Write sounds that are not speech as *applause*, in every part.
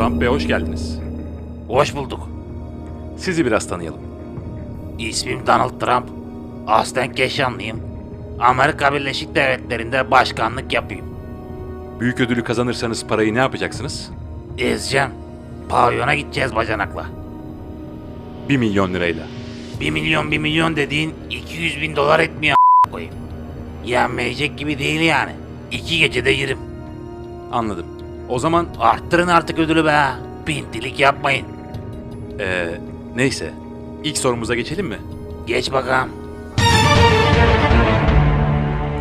Trump Bey hoş geldiniz. Hoş bulduk. Sizi biraz tanıyalım. İsmim Donald Trump. Aslen Keşanlıyım. Amerika Birleşik Devletleri'nde başkanlık yapayım. Büyük ödülü kazanırsanız parayı ne yapacaksınız? Ezeceğim. Pavyona gideceğiz bacanakla. 1 milyon lirayla. 1 milyon 1 milyon dediğin 200 bin dolar etmiyor a- koyayım. Yenmeyecek gibi değil yani. İki gecede yerim. Anladım. O zaman Arttırın artık ödülü be. Pintilik yapmayın. eee neyse. İlk sorumuza geçelim mi? Geç bakalım.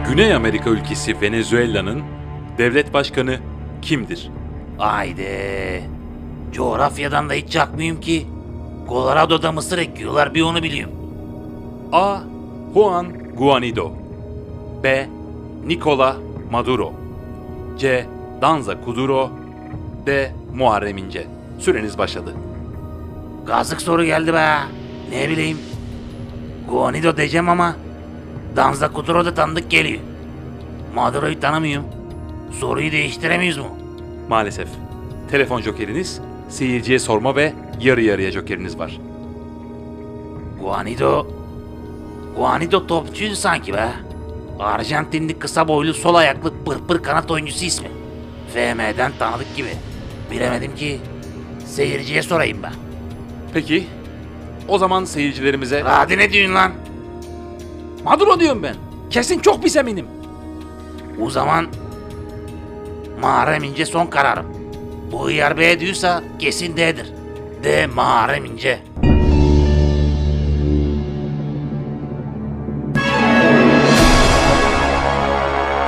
Güney Amerika ülkesi Venezuela'nın devlet başkanı kimdir? Haydi. Coğrafyadan da hiç çakmıyorum ki. Colorado'da mısır ekiyorlar bir onu biliyorum. A. Juan Guaido B. Nicola Maduro C. Danza Kuduro D. Muharrem İnce Süreniz başladı. Gazık soru geldi be. Ne bileyim. Guanido diyeceğim ama Danza Kuduro da tanıdık geliyor. Maduro'yu tanımıyorum. Soruyu değiştiremiyoruz mu? Maalesef. Telefon jokeriniz, seyirciye sorma ve yarı yarıya jokeriniz var. Guanido... Guanido topçuydu sanki be. Arjantinli kısa boylu sol ayaklı pırpır kanat oyuncusu ismi. FM'den tanıdık gibi. Bilemedim ki. Seyirciye sorayım ben. Peki, o zaman seyircilerimize... Hadi ne diyorsun lan? Maduro diyorum ben. Kesin çok pis eminim. O zaman Muharrem İnce son kararım. Bu hıyar B diyorsa kesin D'dir. D Muharrem İnce.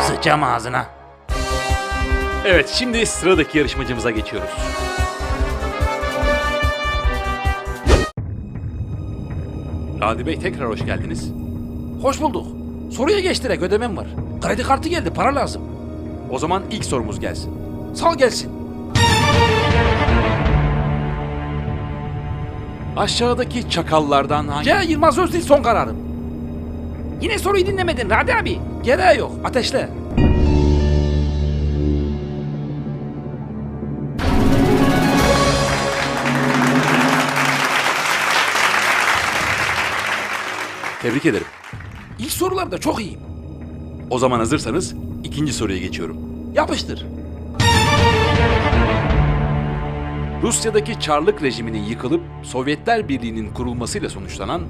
Sıçam ağzına. Evet, şimdi sıradaki yarışmacımıza geçiyoruz. Radi Bey tekrar hoş geldiniz. Hoş bulduk. Soruya geç direkt ödemem var. Kredi kartı geldi para lazım. O zaman ilk sorumuz gelsin. Sal gelsin. Aşağıdaki çakallardan hangi... C Yılmaz Özdil son kararım. Yine soruyu dinlemedin Radi abi. Gereği yok ateşle. Tebrik ederim. İlk sorularda çok iyiyim. O zaman hazırsanız ikinci soruya geçiyorum. Yapıştır. Rusya'daki Çarlık rejiminin yıkılıp Sovyetler Birliği'nin kurulmasıyla sonuçlanan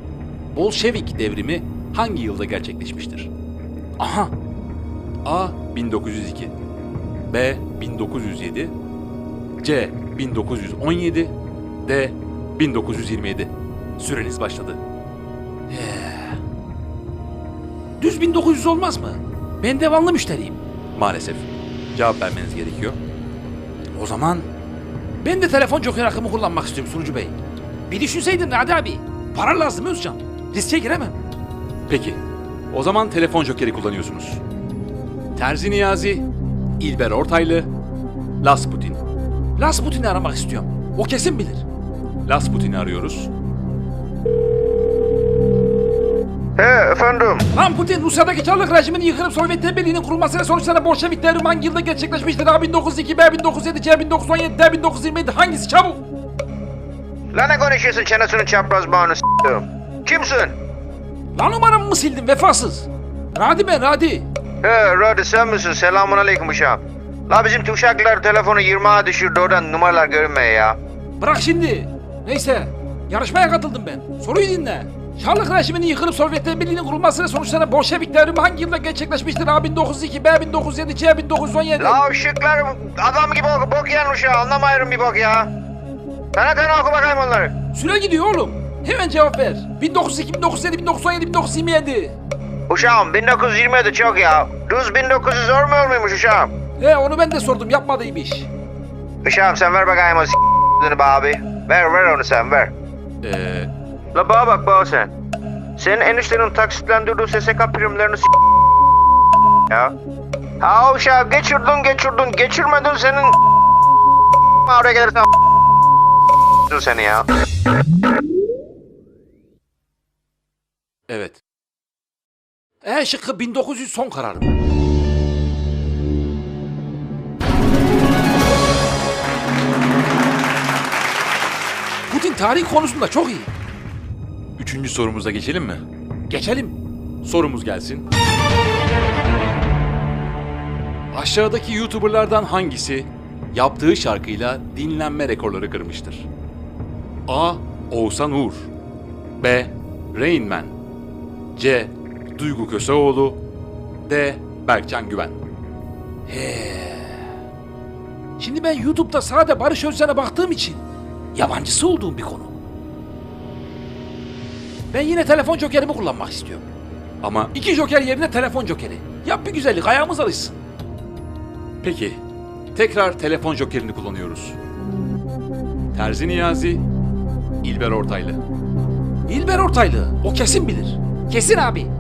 Bolşevik devrimi hangi yılda gerçekleşmiştir? Aha A. 1902 B. 1907 C. 1917 D. 1927 Süreniz başladı. Düz 1900 olmaz mı? Ben devamlı müşteriyim. Maalesef. Cevap vermeniz gerekiyor. O zaman ben de telefon joker hakkımı kullanmak istiyorum sunucu bey. Bir düşünseydin Radi abi. Para lazım Özcan. Riske giremem. Peki. O zaman telefon jokeri kullanıyorsunuz. Terzi Niyazi, İlber Ortaylı, Lasputin. Rasputin'i aramak istiyorum. O kesin bilir. Lasputin'i arıyoruz. He efendim. Lan Putin Rusya'daki Çarlık rejimini yıkılıp Sovyetler Birliği'nin kurulmasıyla sonuçlanan Bolşevik devrimi hangi yılda gerçekleşmiştir? A 1902, B 1907, C 1917, D 1927 hangisi çabuk? La ne konuşuyorsun çenesinin çapraz bağını s**tim. Kimsin? Lan numaramı mı sildin vefasız? Radi ben Radi. He Radi sen misin? Selamun aleyküm uşağım. La bizim tuşaklar telefonu 20'a düşürdü oradan numaralar görünmüyor ya. Bırak şimdi. Neyse yarışmaya katıldım ben. Soruyu dinle. Çarlık rejiminin yıkılıp Sovyetler Birliği'nin kurulmasıyla sonuçlanan Bolşevik devrimi hangi yılda gerçekleşmiştir? A 1902, B 1907, C 1917. La ışıklar adam gibi oku bok yiyen uşağı anlamıyorum bir bok ya. Sana tane oku bakayım onları. Süre gidiyor oğlum. Hemen cevap ver. 1902, 1907, 1917, 1927. Uşağım 1927 çok ya. Düz 1900 olmuyor muymuş uşağım? He onu ben de sordum yapmadığım iş. Uşağım sen ver bakayım o s**tini be abi. Ver ver onu sen ver. Ee, La bana bak bana sen. Senin eniştenin taksitlendirdiği SSK primlerini s- ya. Ha uşağım geçirdin geçirdin geçirmedin senin oraya gelirsen seni ya. evet. E şıkkı 1900 son kararım. tarih konusunda çok iyi. Üçüncü sorumuza geçelim mi? Geçelim. Sorumuz gelsin. Aşağıdaki YouTuber'lardan hangisi yaptığı şarkıyla dinlenme rekorları kırmıştır? A. Oğuzhan Uğur B. Rain Man C. Duygu Köseoğlu D. Berkcan Güven Şimdi ben YouTube'da sade Barış Özcan'a baktığım için yabancısı olduğum bir konu. Ben yine telefon jokerimi kullanmak istiyorum. Ama İki joker yerine telefon jokeri. Yap bir güzellik ayağımız alışsın. peki tekrar telefon jokerini kullanıyoruz. Terzi Niyazi, İlber Ortaylı. İlber Ortaylı o kesin bilir. Kesin abi. *laughs*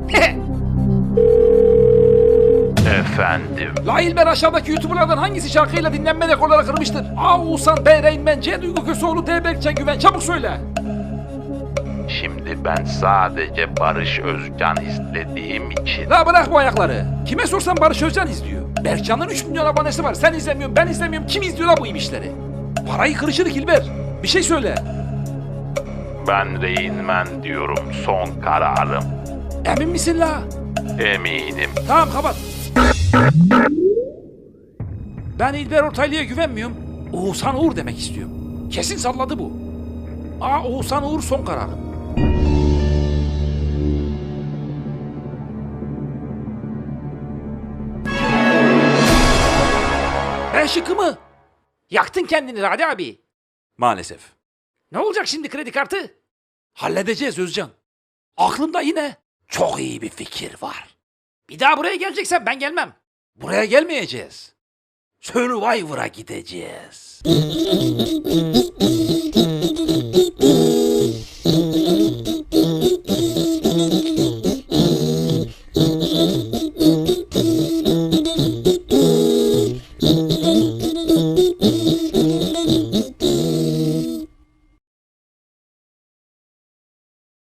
Efendim, La İlber aşağıdaki YouTuber'lardan hangisi şarkıyla dinlenme rekorları kırmıştır? A. Oğuzhan, B. Reynmen, C. Duygu Köseoğlu, D. Berkcan Güven. Çabuk söyle. Şimdi ben sadece Barış Özcan izlediğim için La bırak bu ayakları. Kime sorsan Barış Özcan izliyor. Berkcan'ın 3 milyon abonesi var. Sen izlemiyorsun, ben izlemiyorum. Kim izliyor la bu işleri? Parayı kırışırık İlber. Bir şey söyle. ben Reynmen diyorum son kararım. Emin misin la? Eminim. Tamam kapat. Ben İlber Ortaylı'ya güvenmiyorum. Oğuzhan Uğur demek istiyorum. Kesin salladı bu. Aa Oğuzhan Uğur son kararım. Şıkkı mı? Yaktın kendini Radi abi. Maalesef. Ne olacak şimdi kredi kartı? Halledeceğiz Özcan. Aklımda yine çok iyi bir fikir var. Bir daha buraya geleceksen ben gelmem. Buraya gelmeyeceğiz. Survivor'a gideceğiz. *laughs*